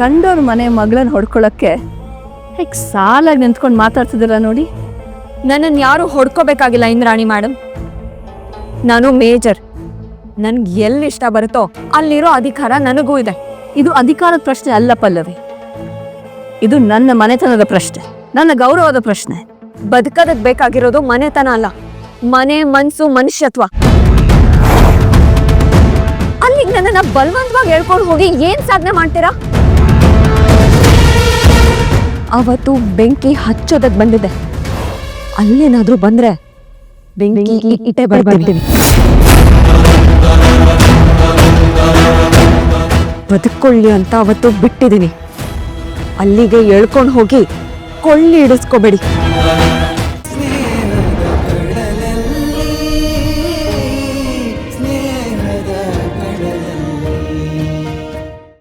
ಕಂಡೋರ್ ಮನೆ ಮಗಳನ್ನ ಹೊಡ್ಕೊಳ್ಳೋಕ್ಕೆ ಹೇಗೆ ಸಾಲಾಗಿ ನಿಂತ್ಕೊಂಡು ಮಾತಾಡ್ತಿದ್ದೀರ ನೋಡಿ? ನನ್ನನ್ನು ಯಾರು ಹೊಡ್ಕೋಬೇಕಾಗಿಲ್ಲ ಇಂದ್ರಾಣಿ ಮೇಡಮ್ ನಾನು ಮೇಜರ್. ನನ್ಗೆ ಎಲ್ಲಿ ಇಷ್ಟ ಬರುತ್ತೋ ಅಲ್ಲಿರೋ ಅಧಿಕಾರ ನನಗೂ ಇದೆ. ಇದು ಅಧಿಕಾರದ ಪ್ರಶ್ನೆ ಅಲ್ಲ ಪಲ್ಲವಿ. ಇದು ನನ್ನ ಮನೆತನದ ಪ್ರಶ್ನೆ ನನ್ನ ಗೌರವದ ಪ್ರಶ್ನೆ. ಬದುಕೋದಕ್ಕೆ ಬೇಕಾಗಿರೋದು ಮನೆತನ ಅಲ್ಲ ಮನೆ ಮನ್ಸು ಮನುಷ್ಯತ್ವ. ಅಲ್ಲಿಗೆ ನನ್ನನ್ನು ಬಲವಂತವಾಗಿ ಹೇಳ್ಕೊಂಡು ಹೋಗಿ ಏನು ಸಾಧನೆ ಮಾಡ್ತೀರಾ? ಅವತ್ತು ಬೆಂಕಿ ಹಚ್ಚೋದಕ್ಕೆ ಬಂದಿದೆ ಅಲ್ಲೇನಾದ್ರೂ ಬಂದ್ರೆ ಬೆಂಕಿ ಇಟ್ಟೆ ಬರ್ಬರ್ತೀವಿ ಬದುಕೊಳ್ಳಿ ಅಂತ ಅವತ್ತು ಬಿಟ್ಟಿದ್ದೀನಿ. ಅಲ್ಲಿಗೆ ಎಳ್ಕೊಂಡು ಹೋಗಿ ಕೊಳ್ಳಿ ಇಡಿಸ್ಕೋಬೇಡಿ